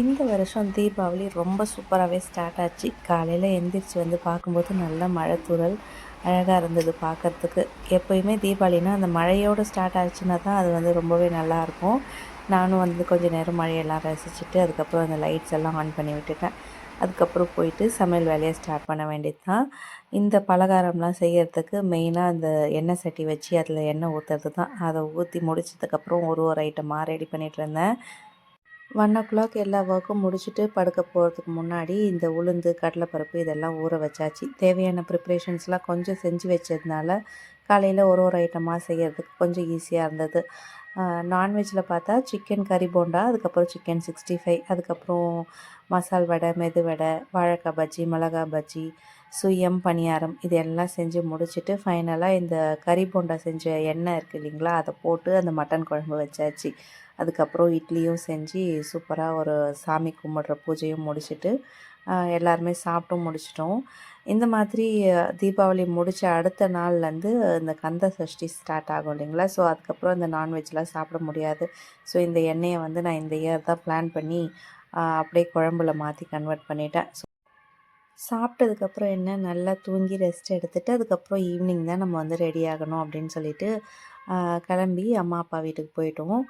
இந்த வருஷம் தீபாவளி ரொம்ப சூப்பராகவே ஸ்டார்ட் ஆச்சு. காலையில் எந்திரிச்சு வந்து பார்க்கும்போது நல்ல மழை அழகாக இருந்தது பார்க்குறதுக்கு. எப்போயுமே தீபாவளினா அந்த மழையோடு ஸ்டார்ட் ஆச்சுன்னா தான் அது வந்து ரொம்பவே நல்லாயிருக்கும் நானும் வந்து கொஞ்சம் நேரம் மழையெல்லாம் ரசிச்சுட்டு அதுக்கப்புறம் அந்த லைட்ஸ் எல்லாம் ஆன் பண்ணி விட்டுட்டேன். அதுக்கப்புறம் போயிட்டு சமையல் வேலையை ஸ்டார்ட் பண்ண வேண்டியது தான் இந்த பலகாரம்லாம் செய்கிறதுக்கு மெயினாக அந்த எண்ணெய் சட்டி வச்சு அதில் எண்ணெய் ஊற்றுறது தான் அதை ஊற்றி முடிச்சதுக்கப்புறம் ஒரு ஒரு ஐட்டமாக ரெடி பண்ணிகிட்டு இருந்தேன். ஒன் ஓ கிளாக் எல்லா ஒர்க்கும் முடிச்சுட்டு படுக்க போகிறதுக்கு முன்னாடி இந்த உளுந்து கடலைப்பருப்பு இதெல்லாம் ஊற வச்சாச்சு. தேவையான ப்ரிப்ரேஷன்ஸ்லாம் கொஞ்சம் செஞ்சு வச்சதுனால காலையில் ஒரு ஒரு ஐட்டமாக செய்கிறதுக்கு கொஞ்சம் ஈஸியாக இருந்தது. நான்வெஜ்ஜில் பார்த்தா சிக்கன் கறி போண்டா அதுக்கப்புறம் சிக்கன் சிக்ஸ்டி ஃபைவ் அதுக்கப்புறம் மசால் வடை மெது வடை வாழைக்காய் பஜ்ஜி மிளகா பஜ்ஜி சுயம் பணியாரம் இது எல்லாம் செஞ்சு முடிச்சுட்டு ஃபைனலாக இந்த கறி போண்டா செஞ்ச எண்ணெய் இருக்குது இல்லைங்களா அதை போட்டு அந்த மட்டன் குழம்பு வச்சாச்சு. அதுக்கப்புறம் இட்லியும் செஞ்சு சூப்பராக ஒரு சாமி கும்பிட்ற பூஜையும் முடிச்சுட்டு எல்லாருமே சாப்பிட்டும் முடிச்சிட்டோம். இந்த மாதிரி தீபாவளி முடித்த அடுத்த நாள்லேருந்து இந்த கந்த சஷ்டி ஸ்டார்ட் ஆகும் இல்லைங்களா? ஸோ அதுக்கப்புறம் இந்த நான்வெஜ்லாம் சாப்பிட முடியாது. ஸோ இந்த எண்ணெயை வந்து நான் இந்த இயர் தான் பிளான் பண்ணி அப்படியே குழம்புல மாற்றி கன்வெர்ட் பண்ணிட்டேன். ஸோ சாப்பிட்டதுக்கப்புறம் என்ன? நல்லா தூங்கி ரெஸ்ட் எடுத்துகிட்டு அதுக்கப்புறம் ஈவினிங் தான் நம்ம வந்து ரெடி ஆகணும் அப்படின்னு சொல்லிட்டு கிளம்பி அம்மா அப்பா வீட்டுக்கு போயிட்டோம்.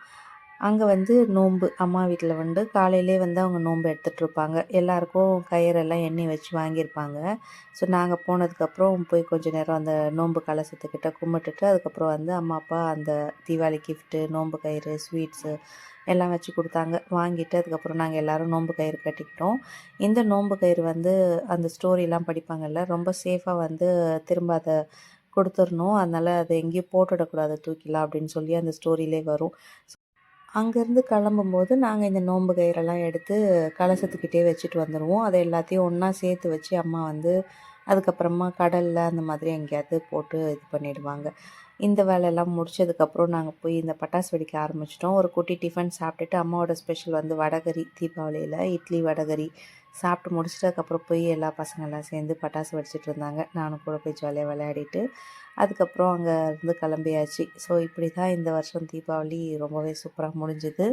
அங்கே வந்து நோன்பு அம்மா வீட்டில் வந்து காலையிலே வந்து அவங்க நோன்பு எடுத்துகிட்ருப்பாங்க எல்லாருக்கும் கயிறெல்லாம் எண்ணெய் வச்சு வாங்கியிருப்பாங்க. ஸோ நாங்கள் போனதுக்கப்புறம் போய் கொஞ்சம் நேரம் அந்த நோன்பு கலசத்துக்கிட்ட கும்பிட்டுட்டு அதுக்கப்புறம் வந்து அம்மா அப்பா அந்த தீபாவளி கிஃப்ட்டு நோன்பு கயிறு ஸ்வீட்ஸு எல்லாம் வச்சு கொடுத்தாங்க. வாங்கிட்டு அதுக்கப்புறம் நாங்கள் எல்லோரும் நோன்பு கயிறு கட்டிக்கிட்டோம். இந்த நோன்பு கயிறு வந்து அந்த ஸ்டோரிலாம் படிப்பாங்கல்ல ரொம்ப சேஃபாக வந்து திரும்ப அதை கொடுத்துடணும். அதனால் அதை எங்கேயும் போட்டுடக்கூடாது தூக்கிலாம் அப்படின்னு சொல்லி அந்த ஸ்டோரியிலே வரும். அங்கேருந்து கிளம்பும்போது நாங்கள் இந்த நோன்பு கயிறெல்லாம் எடுத்து கலசத்துக்கிட்டே வச்சுட்டு வந்துடுவோம் அதை எல்லாத்தையும் ஒன்றா சேர்த்து வச்சு அம்மா வந்து அதுக்கப்புறமா கடலில் அந்த மாதிரி எங்கேயாவது போட்டு இது பண்ணிடுவாங்க. இந்த வேலையெல்லாம் முடிச்சதுக்கப்புறம் நாங்கள் போய் இந்த பட்டாசு வெடிக்க ஆரம்பிச்சிட்டோம். ஒரு குட்டி டிஃபன் சாப்பிட்டுட்டு அம்மாவோட ஸ்பெஷல் வந்து வடகரி தீபாவளியில் இட்லி வடகரி சாப்பிட்டு முடிச்சிட்டதுக்கப்புறம் போய் எல்லா பசங்கள்லாம் சேர்ந்து பட்டாசு வெடிச்சிட்டு இருந்தாங்க. நானும் கூட போய் ஜாலியாக விளையாடிட்டு அதுக்கப்புறம் அங்கே இருந்து கிளம்பியாச்சு. ஸோ இப்படி தான் இந்த வருஷம் தீபாவளி ரொம்பவே சூப்பராக முடிஞ்சுது.